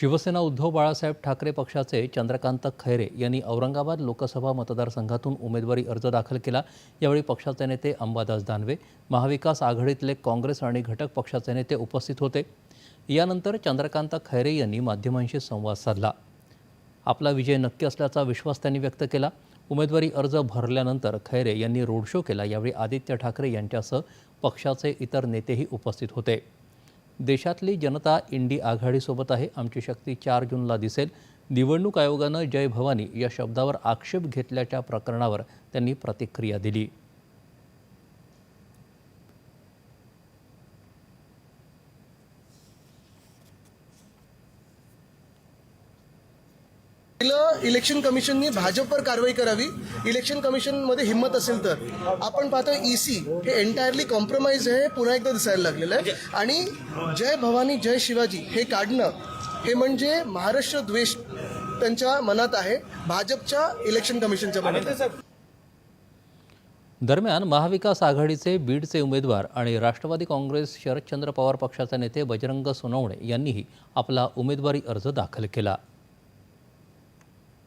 शिवसेना उद्धव बाळासाहेब ठाकरे पक्षाचे चंद्रकांत खैरे यांनी औरंगाबाद लोकसभा मतदारसंघातून उमेदवारी अर्ज दाखल केला. यावेळी पक्षाचे नेते अंबादास दानवे महाविकास आघाडीतले काँग्रेस आणि घटक पक्षाचे नेते उपस्थित होते. यानंतर चंद्रकांत खैरे यांनी माध्यमांशी संवाद साधला. आपला विजय नक्की असल्याचा विश्वास त्यांनी व्यक्त केला. उमेदवारी अर्ज भरल्यानंतर खैरे यांनी रोड शो केला. यावेळी आदित्य ठाकरे यांच्यासह पक्षाचे इतर नेतेही उपस्थित होते. देशातली जनता इंडी आघाडीसोबत आहे. आमची शक्ती चार जूनला दिसेल. निवडणूक आयोगानं जय भवानी या शब्दावर आक्षेप घेतल्याच्या प्रकरणावर त्यांनी प्रतिक्रिया दिली. पहिलं इलेक्शन कमिशननी भाजपवर कारवाई करावी. इलेक्शन कमिशनमध्ये हिंमत असेल तर. आपण पाहतो ईसी हे एंटायरली कॉम्प्रोमाइज आहे पुन्हा एकदा दिसायला लागलेलं आहे. आणि जय भवानी जय शिवाजी हे काढणं हे म्हणजे महाराष्ट्र द्वेष त्यांच्या मनात आहे. भाजपच्या इलेक्शन कमिशनच्या मनात दरम्यान महाविकास आघाडीचे बीडचे उमेदवार आणि राष्ट्रवादी काँग्रेस शरदचंद्र पवार पक्षाचे नेते बजरंग सोनवणे यांनीही आपला उमेदवारी अर्ज दाखल केला.